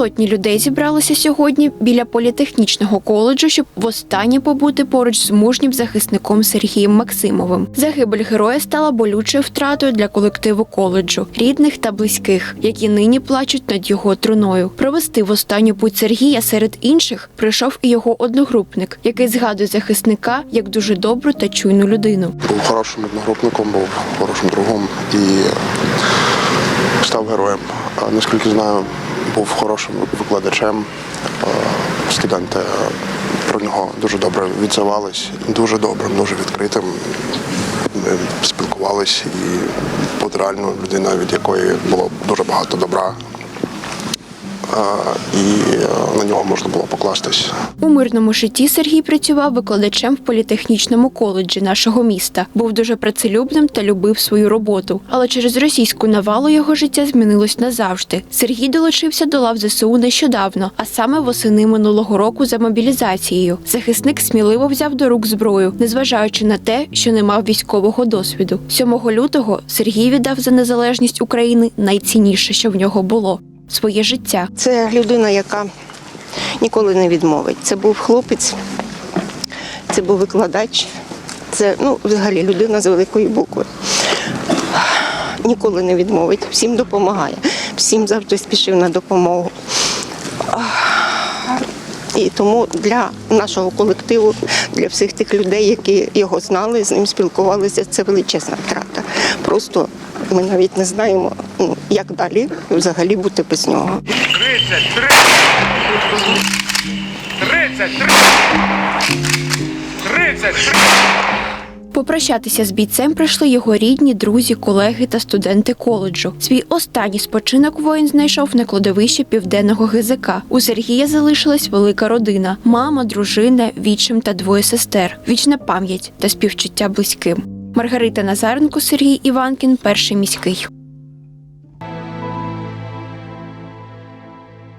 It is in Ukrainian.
Півсотні людей зібралося сьогодні біля політехнічного коледжу, щоб востаннє побути поруч з мужнім захисником Сергієм Максимовим. Загибель героя стала болючою втратою для колективу коледжу, рідних та близьких, які нині плачуть над його труною. Провести в останню путь Сергія серед інших прийшов і його одногрупник, який згадує захисника як дуже добру та чуйну людину. Був хорошим одногрупником, був хорошим другом і став героєм. А, Наскільки знаю, був хорошим викладачем. А, Студенти про нього дуже добре відзивались, дуже добрим, дуже відкритим. Ми спілкувались і от реально людина, від якої було дуже багато добра. І е, на нього можна було покластись. У мирному житті Сергій працював викладачем в політехнічному коледжі нашого міста. Був дуже працелюбним та любив свою роботу. Але через російську навалу його життя змінилось назавжди. Сергій долучився до лав ЗСУ нещодавно, а саме восени минулого року за мобілізацією. Захисник сміливо взяв до рук зброю, незважаючи на те, що не мав військового досвіду. 7 лютого Сергій віддав за незалежність України найцінніше, що в нього було своє життя. Це людина, яка ніколи не відмовить. Це був хлопець, це був викладач, це ну, взагалі людина з великої букви. Ніколи не відмовить, всім допомагає, всім завжди спішив на допомогу. І тому для нашого колективу, для всіх тих людей, які його знали, з ним спілкувалися, це величезна втрата. Просто ми навіть не знаємо, як далі взагалі бути без нього. 33! 33! 33! Попрощатися з бійцем прийшли його рідні, друзі, колеги та студенти коледжу. Свій останній спочинок воїн знайшов на кладовищі південного ГЗК. У Сергія залишилась велика родина: мама, дружина, вічим та двоє сестер. Вічна пам'ять та співчуття близьким. Маргарита Назаренко, Сергій Іванкін, перший міський.